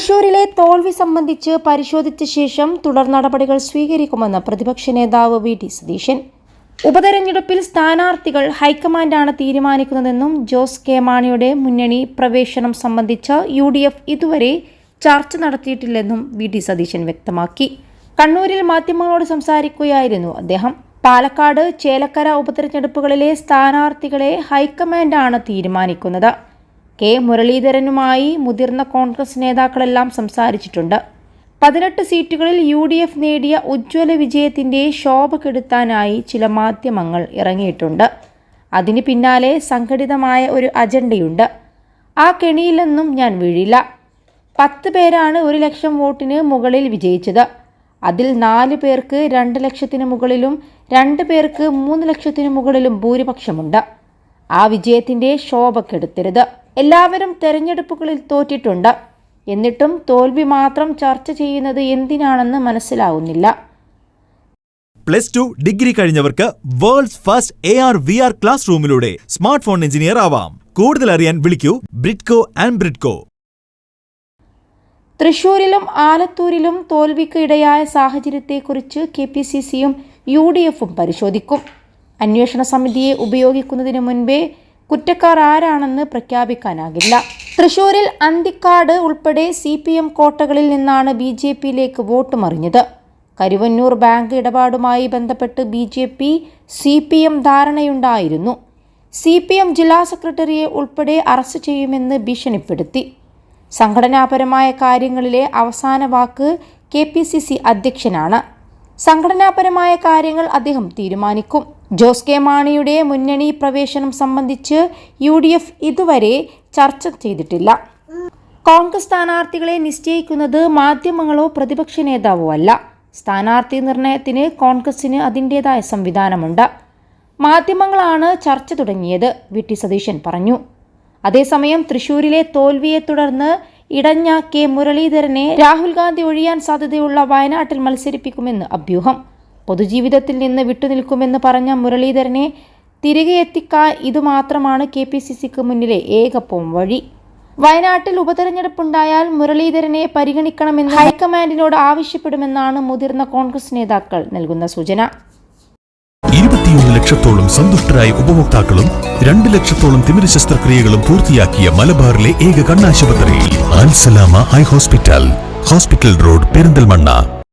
തൃശൂരിലെ തോൽവി സംബന്ധിച്ച് പരിശോധിച്ച ശേഷം തുടർ നടപടികൾ സ്വീകരിക്കുമെന്ന് പ്രതിപക്ഷ നേതാവ് വി ടി സതീശൻ. ഉപതെരഞ്ഞെടുപ്പിൽ സ്ഥാനാർത്ഥികൾ ഹൈക്കമാൻഡാണ് തീരുമാനിക്കുന്നതെന്നും ജോസ് കെ മാണിയുടെ മുന്നണി പ്രവേശനം സംബന്ധിച്ച് യു ഇതുവരെ ചർച്ച നടത്തിയിട്ടില്ലെന്നും വി ടി സതീശൻ വ്യക്തമാക്കി. കണ്ണൂരിൽ മാധ്യമങ്ങളോട് സംസാരിക്കുകയായിരുന്നു അദ്ദേഹം. പാലക്കാട് ചേലക്കര ഉപതെരഞ്ഞെടുപ്പുകളിലെ സ്ഥാനാർത്ഥികളെ ഹൈക്കമാൻഡാണ് തീരുമാനിക്കുന്നത്. കെ മുരളീധരനുമായി മുതിർന്ന കോൺഗ്രസ് നേതാക്കളെല്ലാം സംസാരിച്ചിട്ടുണ്ട്. പതിനെട്ട് സീറ്റുകളിൽ യു ഡി എഫ് നേടിയ ഉജ്ജ്വല വിജയത്തിന്റെ ശോഭ കെടുത്താനായി ചില മാധ്യമങ്ങൾ ഇറങ്ങിയിട്ടുണ്ട്. അതിന് പിന്നാലെ സംഘടിതമായ ഒരു അജണ്ടയുണ്ട്. ആ കെണിയിലൊന്നും ഞാൻ വീഴില്ല. പത്ത് പേരാണ് ഒരു ലക്ഷം വോട്ടിന് മുകളിൽ വിജയിച്ചത്. അതിൽ നാല് പേർക്ക് രണ്ട് ലക്ഷത്തിന് മുകളിലും രണ്ട് പേർക്ക് മൂന്ന് ലക്ഷത്തിന് മുകളിലും ഭൂരിപക്ഷമുണ്ട്. ആ വിജയത്തിന്റെ ശോഭ കെടുത്തരുത്. എല്ലാവരും തെരഞ്ഞെടുപ്പുകളിൽ തോറ്റിട്ടുണ്ട്. എന്നിട്ടും തോൽവി മാത്രം ചർച്ച ചെയ്യുന്നത് എന്തിനാണെന്ന് മനസ്സിലാവുന്നില്ല. Plus two degree കഴിഞ്ഞവർക്ക് world's first A R V R class റൂമിലൂടെ smart phone engineer ആവാം. കൂടുതൽ അറിയാൻ വിളിക്കൂ ബ്രിഡ്കോ ആൻഡ് ബ്രിഡ്കോ. തൃശൂരിലും ആലത്തൂരിലും തോൽവിക്ക് ഇടയായ സാഹചര്യത്തെക്കുറിച്ച് കെ പി സി സിയും യു ഡി എഫും പരിശോധിക്കും. അന്വേഷണ സമിതിയെ ഉപയോഗിക്കുന്നതിന് മുൻപേ കുറ്റക്കാർ ആരാണെന്ന് പ്രഖ്യാപിക്കാനാകില്ല. തൃശൂരിൽ അന്തിക്കാട് ഉൾപ്പെടെ സി പി എം കോട്ടകളിൽ നിന്നാണ് ബി ജെ പിയിലേക്ക് വോട്ട് മറിഞ്ഞത് കരുവന്നൂർ ബാങ്ക് ഇടപാടുമായി ബന്ധപ്പെട്ട് B J P C P M ധാരണയുണ്ടായിരുന്നു. C P M ജില്ലാ സെക്രട്ടറിയെ ഉൾപ്പെടെ അറസ്റ്റ് ചെയ്യുമെന്ന് ഭീഷണിപ്പെടുത്തി. സംഘടനാപരമായ കാര്യങ്ങളിലെ അവസാന വാക്ക് കെ പി സി സി അധ്യക്ഷനാണ്. സംഘടനാപരമായ കാര്യങ്ങൾ അദ്ദേഹം തീരുമാനിക്കും. ജോസ് കെ മാണിയുടെ മുന്നണി പ്രവേശനം സംബന്ധിച്ച് യു ഡി എഫ് ഇതുവരെ ചർച്ച ചെയ്തിട്ടില്ല. കോൺഗ്രസ് സ്ഥാനാർത്ഥികളെ നിശ്ചയിക്കുന്നത് മാധ്യമങ്ങളോ പ്രതിപക്ഷ നേതാവോ അല്ല. സ്ഥാനാർത്ഥി നിർണയത്തിന് കോൺഗ്രസിന് അതിന്റെതായ സംവിധാനമുണ്ട്. മാധ്യമങ്ങളാണ് ചർച്ച തുടങ്ങിയത് വി. ടി. സതീശൻ പറഞ്ഞു. അതേസമയം തൃശൂരിലെ തോൽവിയെ തുടർന്ന് ഇടഞ്ഞ കെ. മുരളീധരനെ രാഹുൽ ഗാന്ധി ഒഴിയാൻ സാധ്യതയുള്ള വയനാട്ടിൽ മത്സരിപ്പിക്കുമെന്ന് അഭ്യൂഹം. പൊതുജീവിതത്തിൽ നിന്ന് വിട്ടുനിൽക്കുമെന്ന് പറഞ്ഞ മുരളീധരനെ തിരികെ എത്തിക്കാൻ ഇതുമാത്രമാണ് കെ പി സി സിക്ക് മുന്നിലെ ഏകപ്പം വഴി വയനാട്ടിൽ ഉപതെരഞ്ഞെടുപ്പുണ്ടായാൽ മുരളീധരനെ പരിഗണിക്കണമെന്ന് ഹൈക്കമാൻഡിനോട് ആവശ്യപ്പെടുമെന്നാണ് മുതിർന്ന കോൺഗ്രസ് നേതാക്കൾ നൽകുന്ന സൂചന. ഇരുപത്തിയൊന്ന് ലക്ഷത്തോളം സന്തുഷ്ടരായ ഉപഭോക്താക്കളും രണ്ട് ലക്ഷത്തോളം തിമിര ശസ്ത്രക്രിയകളും പൂർത്തിയാക്കിയ മലബാറിലെ ഏക കണ്ണാശുപത്രി Ansalama high hospital hospital road Perinthalmanna.